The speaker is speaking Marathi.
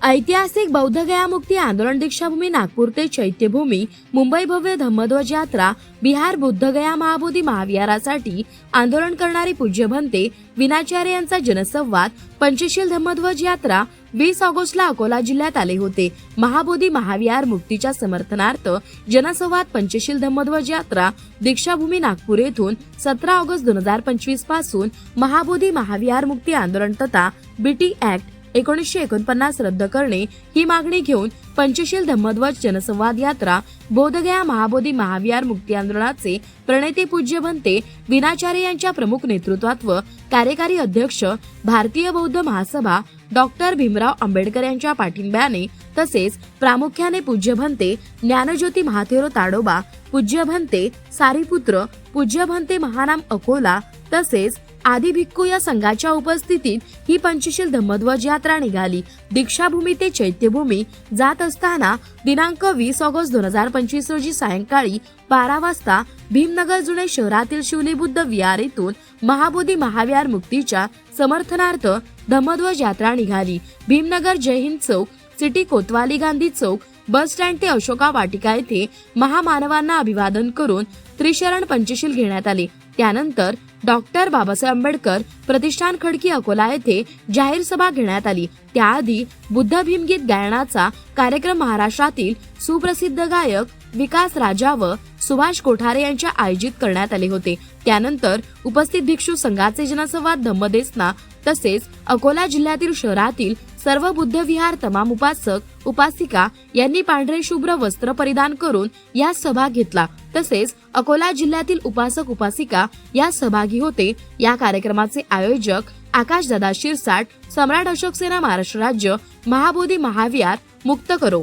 ऐतिहासिक बौद्ध गयामुक्ती आंदोलन दीक्षाभूमी नागपूर ते चैत्यभूमी मुंबई भव्य धम्मध्वज यात्रा बिहार बुद्धगया महाबोधी महाविहारासाठी आंदोलन करणारी पूज्य भंते विनाचार्य यांचा जनसंवाद पंचशील धम्मध्वज यात्रा वीस ऑगस्टला अकोला जिल्ह्यात आले होते. महाबोधी महाविहार मुक्तीच्या समर्थनार्थ जनसंवाद पंचशील धम्मध्वज यात्रा दीक्षाभूमी नागपूर येथून सतरा ऑगस्ट दोन हजार पंचवीसपासून महाबोधी महाविहार मुक्ती आंदोलन तथा बीटी ऍक्ट एकोणीसशे एकोणपन्नास रद्द करणे ही मागणी घेऊन पंचशील धम्मध्वज जनसंवाद यात्रा बोधगया महाबोधी महाविहार मुक्ती आंदोलनाचे प्रणेते पूज्य बनते विनाचार्य यांच्या प्रमुख नेतृत्वात व कार्यकारी अध्यक्ष भारतीय बौद्ध महासभा डॉक्टर भीमराव आंबेडकर यांच्या पाठिंब्याने तसेच प्रामुख्याने पूज्य भंते ज्ञानज्योती महाथेरो ताडोबा पूज्य भंते सारीपुत्र पूज्य भंते महानाम अकोला तसेच आदी भिक्खू या संघाच्या उपस्थितीत ही पंचशील धम्मध्वज यात्रा निघाली. दीक्षाभूमी ते चैत्यभूमी जात असताना दिनांक वीस ऑगस्ट दोन हजार पंचवीस रोजी सायंकाळी बारा वाजता भीमनगर जुने शहरातील शिवली बुद्ध विहार येथून महाबोधी महाविहार मुक्तीच्या समर्थनार्थ धम्मध्वज यात्रा निघाली. भीमनगर जय हिंद चौक सिटी कोतवाली गांधी चौक बस स्टँड ते अशोका वाटिका येथे महामानवांना अभिवादन करून त्रिशरण पंचशील घेण्यात आले. त्यानंतर डॉक्टर बाबासाहेब आंबेडकर प्रतिष्ठान खडकी अकोला येथे जाहीर सभा घेण्यात आली. त्याआधी बुद्ध भीमगीत गायनाचा कार्यक्रम महाराष्ट्रातील सुप्रसिद्ध गायक विकास राजा व सुभाष कोठारे यांच्या आयोजित करण्यात आले होते. त्यानंतर उपस्थित भिक्षू संघाचे जनसंवाद धम्मदेसना तसेच अकोला जिल्ह्यातील शहरातील सर्व बुद्ध विहार तमाम उपासक उपासिका यांनी पांढरे शुभ्र वस्त्र परिधान करून या सभा घेतला. तसेच अकोला जिल्ह्यातील उपासक उपासिका या सहभागी होते. या कार्यक्रमाचे आयोजक आकाश दादा शिरसाट सम्राट अशोक सेना महाराष्ट्र राज्य महाबोधी महाविहार मुक्त करो